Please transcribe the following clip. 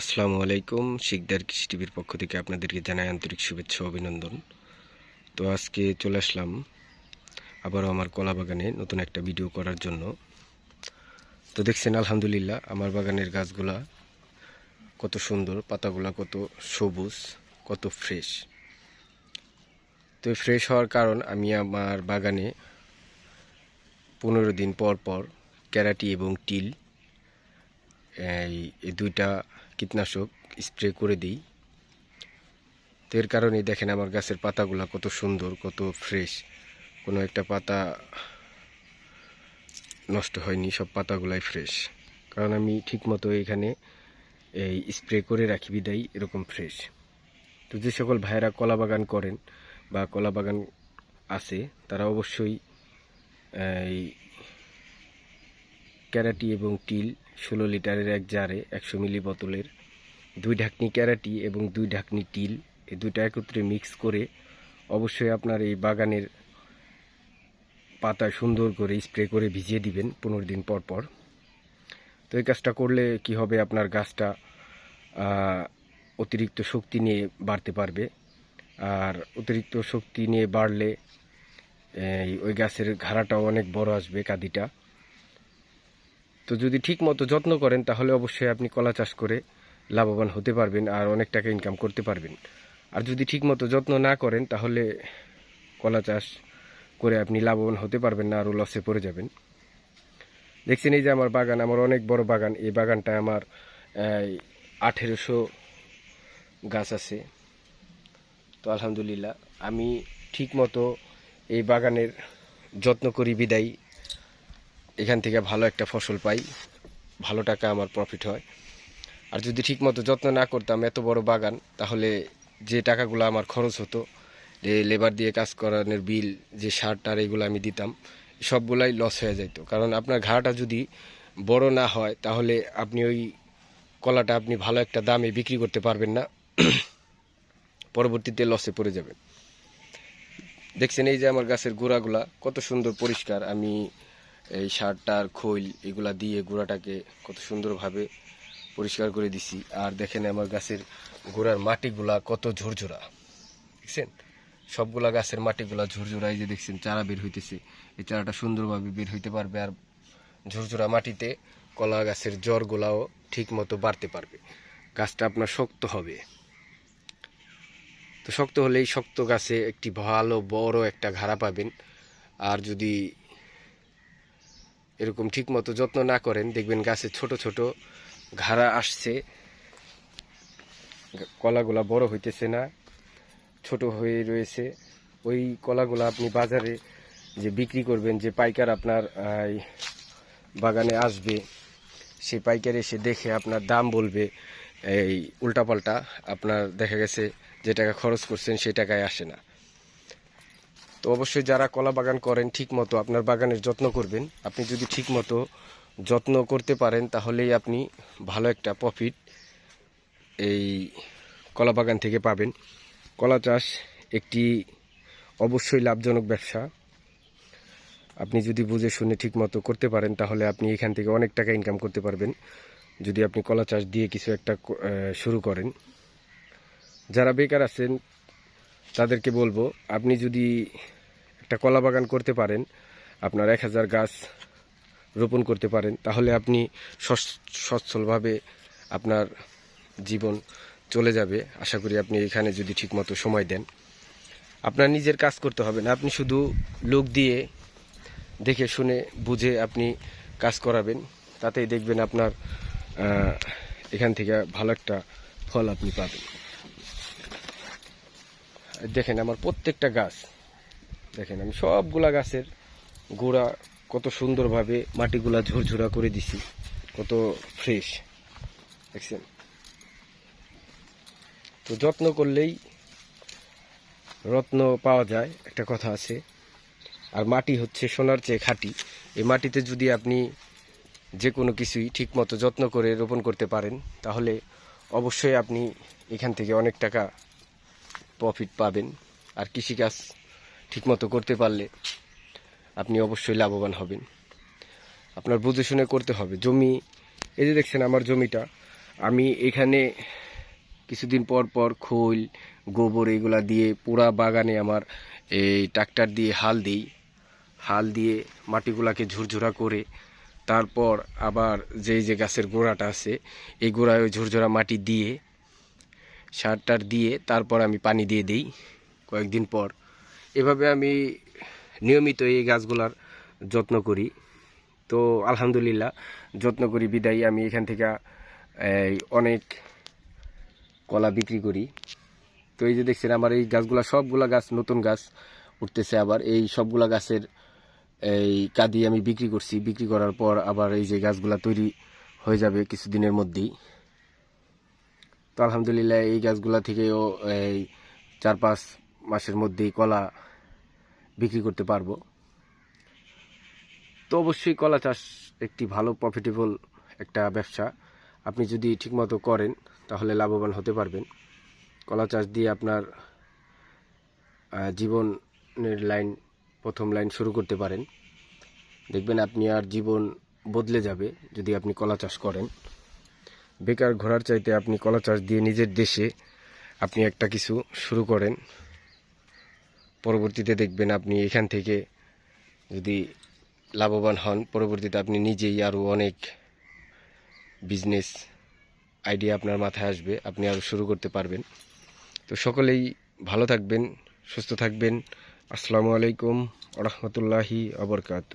আসসালামু আলাইকুম, শিকদার কৃষি টিভির পক্ষ থেকে আপনাদেরকে জানাই আন্তরিক শুভেচ্ছা অভিনন্দন। তো আজকে চলে আসলাম আবারও আমার কলা বাগানে নতুন একটা ভিডিও করার জন্য। তো দেখছেন, আলহামদুলিল্লাহ, আমার বাগানের গাছগুলা কত সুন্দর, পাতাগুলা কত সবুজ, কত ফ্রেশ তো ফ্রেশ হওয়ার কারণ আমি আমার বাগানে পনেরো দিন পর পর ক্যারাটি এবং টিল এই এই দুইটা কীটনাশক স্প্রে করে দিই। তো এর কারণে দেখেন আমার গাছের পাতাগুলো কত সুন্দর, কত ফ্রেশ। কোনো একটা পাতা নষ্ট হয়নি, সব পাতাগুলাই ফ্রেশ। কারণ আমি ঠিকমতো এখানে এই স্প্রে করে রাখি বিদায়, এরকম ফ্রেশ। তো যে সকল ভাইয়েরা কলা বাগান করেন বা কলা বাগান আছে, তারা অবশ্যই এই ক্যারাটি এবং টিল ষোলো লিটারের এক জারে একশো মিলি বোতলের দুই ঢাকনি ক্যারাটি এবং দুই ঢাকনি টিল এই দুইটা একত্রে মিক্স করে অবশ্যই আপনার এই বাগানের পাতা সুন্দর করে স্প্রে করে ভিজিয়ে দিবেন পনেরো দিন পর পর। তো এই কাজটা করলে কি হবে? আপনার গাছটা অতিরিক্ত শক্তি নিয়ে বাড়তে পারবে। আর অতিরিক্ত শক্তি নিয়ে বাড়লে ওই গাছের ঘাড়াটাও অনেক বড় আসবে কাদিটা। তো যদি ঠিক মতো যত্ন করেন, তাহলে অবশ্যই আপনি কলা চাষ করে লাভবান হতে পারবেন আর অনেক টাকা ইনকাম করতে পারবেন। আর যদি ঠিক মতো যত্ন না করেন, তাহলে কলা চাষ করে আপনি লাভবান হতে পারবেন না, আরও লসে পড়ে যাবেন। দেখছেন এই যে আমার বাগান, আমার অনেক বড় বাগান। এই বাগানটা আমার আঠেরোশো গাছ আছে। তো আলহামদুলিল্লাহ, আমি ঠিক মতো এই বাগানের যত্ন করি, বিদায়। এখান থেকে ভালো একটা ফসল পাই, ভালো টাকা আমার প্রফিট হয়। আর যদি ঠিকমতো যত্ন না করতাম এত বড় বাগান, তাহলে যে টাকাগুলো আমার খরচ হতো যে লেবার দিয়ে কাজ করানোর বিল যে সার টার এগুলো আমি দিতাম, সবগুলাই লস হয়ে যেত কারণ আপনার ঘাড়াটা যদি বড় না হয়, তাহলে আপনি ওই কলাটা আপনি ভালো একটা দামে বিক্রি করতে পারবেন না। পরবর্তীতে লসে পড়ে যাবেন। দেখছেন এই যে আমার গাছের গোড়াগুলা, কত সুন্দর পরিষ্কার। আমি এই সারটার খৈল এগুলা দিয়ে গোড়াটাকে কত সুন্দরভাবে পরিষ্কার করে দিছি। আর দেখেন আমার গাছের গোড়ার মাটিগুলা কত ঝুরঝুরা। দেখছেন? সবগুলা গাছের মাটিগুলা ঝুরঝুরা, এই যে দেখছেন, চারা বের হইতেছে। এই চারাটা সুন্দরভাবে বের হইতে পারবে আর ঝুরঝুরা মাটিতে কলা গাছের জড়গুলাও ঠিক মতো বাড়তে পারবে। গাছটা আপনার শক্ত হবে। তো শক্ত হলেই শক্ত গাছে একটি ভালো বড় একটা ঘাড়া পাবেন। আর যদি এরকম ঠিক মতো যত্ন না করেন, দেখবেন গাছে ছোট ছোট ঘাড়া আসছে। কলাগুলা বড় হইতেছে না, ছোট হয়ে রয়েছে। ওই কলাগুলা আপনি বাজারে যে বিক্রি করবেন, যে পাইকার আপনার বাগানে আসবে, সেই পাইকার এসে দেখে আপনার দাম বলবে, এই উল্টাপাল্টা। আপনার দেখা গেছে যে টাকা খরচ করছেন, সেই টাকায় আসে না। তো অবশ্যই যারা কলা বাগান করেন ঠিক মতো আপনার বাগানের যত্ন করবেন। আপনি যদি ঠিক মতো যত্ন করতে পারেন, তাহলেই আপনি ভালো একটা প্রফিট এই কলা বাগান থেকে পাবেন। কলা চাষ একটি অবশ্যই লাভজনক ব্যবসা। আপনি যদি বুঝে শুনে ঠিক মতো করতে পারেন, তাহলে আপনি এখান থেকে অনেক টাকা ইনকাম করতে পারবেন। যদি আপনি কলা চাষ দিয়ে কিছু একটা শুরু করেন। যারা বেকার আছেন তাদেরকে বলব, আপনি যদি একটা কলা বাগান করতে পারেন, আপনার এক হাজার গাছ রোপণ করতে পারেন, তাহলে আপনি সচ্- সচ্ছলভাবে আপনার জীবন চলে যাবে। আশা করি আপনি এখানে যদি ঠিকমতো সময় দেন। আপনার নিজের কাজ করতে হবে না, আপনি শুধু লোক দিয়ে দেখে শুনে বুঝে আপনি কাজ করাবেন, তাতেই দেখবেন আপনার এখান থেকে ভালো একটা ফল আপনি পাবেন। দেখেন আমার প্রত্যেকটা গাছ, দেখেন আমি সবগুলা গাছের গোড়া কত সুন্দরভাবে মাটিগুলা ঝুরঝুরা করে দিছি, কত ফ্রেশ দেখছেন? তো যত্ন করলেই রত্ন পাওয়া যায়, একটা কথা আছে। আর মাটি হচ্ছে সোনার চেয়ে খাঁটি। এই মাটিতে যদি আপনি যে কোনো কিছুই ঠিকমতো যত্ন করে রোপণ করতে পারেন, তাহলে অবশ্যই আপনি এখান থেকে অনেক টাকা প্রফিট পাবেন আর কৃষিকাজ ঠিকমতো করতে পারলে আপনি অবশ্যই লাভবান হবেন। আপনার বুঝে শুনে করতে হবে। জমি, এই যে দেখছেন আমার জমিটা, আমি এখানে কিছুদিন পর পর খোল, গোবর এগুলা দিয়ে পুরা বাগানে আমার এই ট্রাক্টর দিয়ে হাল দিই। হাল দিয়ে মাটিগুলাকে ঝুরঝুরা করে তারপর আবার যেই যে গাছের গোড়াটা আছে, এই গোড়ায় ওই ঝুরঝুরা মাটি দিয়ে সার টার দিয়ে তারপর আমি পানি দিয়ে দিই কয়েকদিন পর। এভাবে আমি নিয়মিত এই গাছগুলার যত্ন করি। তো আলহামদুলিল্লাহ, যত্ন করি, বিদায় আমি এখান থেকে অনেক কলা বিক্রি করি। তো এই যে দেখছেন, আমার এই গাছগুলা, সবগুলা গাছ নতুন গাছ উঠতেছে আবার। এই সবগুলা গাছের, এই কাদি আমি বিক্রি করছি। বিক্রি করার পর আবার এই যে গাছগুলা তৈরি হয়ে যাবে কিছুদিনের মধ্যেই। তো আলহামদুলিল্লাহ এই গাছগুলা থেকেও এই চার পাঁচ মাসের মধ্যেই কলা বিক্রি করতে পারব। তো অবশ্যই কলা চাষ একটি ভালো প্রফিটেবল একটা ব্যবসা। আপনি যদি ঠিকমতো করেন, তাহলে লাভবান হতে পারবেন। কলা চাষ দিয়ে আপনার জীবনের লাইন, প্রথম লাইন শুরু করতে পারেন। দেখবেন আপনি আর জীবন বদলে যাবে যদি আপনি কলা চাষ করেন। বেকার ঘোরার চাইতে আপনি কলা চাষ দিয়ে নিজের দেশে আপনি একটা কিছু শুরু করেন। পরবর্তীতে দেখবেন আপনি এখান থেকে যদি লাভবান হন, পরবর্তীতে আপনি নিজেই আরও অনেক বিজনেস আইডিয়া আপনার মাথায় আসবে, আপনি আরও শুরু করতে পারবেন। তো সকলেই ভালো থাকবেন, সুস্থ থাকবেন। আসসালামু আলাইকুম রহমতুল্লাহি আবরকাত